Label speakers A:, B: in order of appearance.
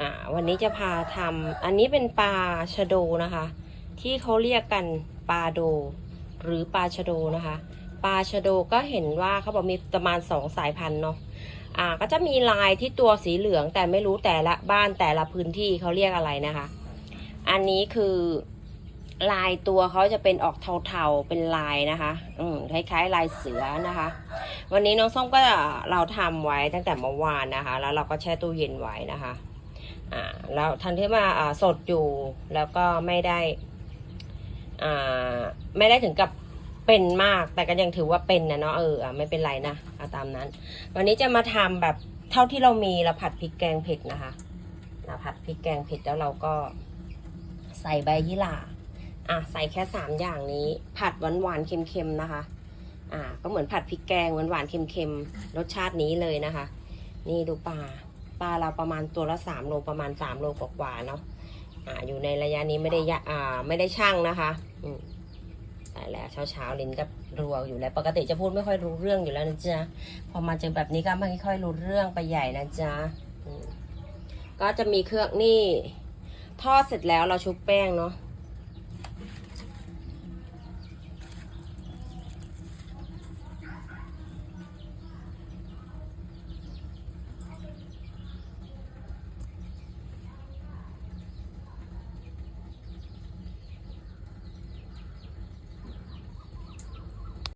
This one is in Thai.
A: อ่าวันนี้จะพาทำอันนี้เป็นปลาชะโดนะคะ ที่เขาเรียกกันปลาโด หรือปลาชะโดนะคะ ปลาชะโดก็เห็นว่าเขาบอกมีประมาณสองสายพันธุ์เนาะอ่าก็จะมีลายที่ตัวสีเหลืองแต่ไม่รู้แต่ละบ้านแต่ละพื้นที่เขาเรียกอะไรนะคะ อันนี้คือลายตัวเขาจะเป็นออกเทาๆเป็นลายนะคะ อืมคล้ายๆ ลายเสือนะคะ วันนี้น้องส้มก็เราทำไว้ตั้งแต่เมื่อวานนะคะ แล้วเราก็แช่ตู้เย็นไว้นะคะ แล้วทันที่ว่าสดอยู่แล้วก็ไม่ได้ไม่ได้ถึงกับเป็นมากแต่ก็ยังถือว่าเป็นนะเนาะเออไม่เป็นไรนะเอาตามนั้น วันนี้จะมาทำแบบเท่าที่เรามีเราผัดพริกแกงเผ็ดนะคะเราผัดพริกแกงเผ็ดแล้วเราก็ใส่ใบยี่หร่าอะใส่แค่สามอย่างนี้ ผัดหวานหวานเค็มๆนะคะ อ่าก็เหมือนผัดพริกแกงหวานหวานเค็มๆรสชาตินี้เลยนะคะ นี่ดูปลา ปลาเราประมาณตัวละสามโลประมาณสามโลกว่าๆเนาะอ่าอยู่ในระยะนี้ไม่ได้ยะอ่าไม่ได้ช่างนะคะอืมแต่แล้วเช้าๆลิ้นก็รัวอยู่แล้ว ปกติจะพูดไม่ค่อยรู้เรื่องอยู่แล้วนะจ๊ะพอมาเจอแบบนี้ก็ไม่ค่อยรู้เรื่องไปใหญ่นะจ๊ะก็จะมีเครื่องนี่ทอดเสร็จแล้วเราชุบแป้งเนาะ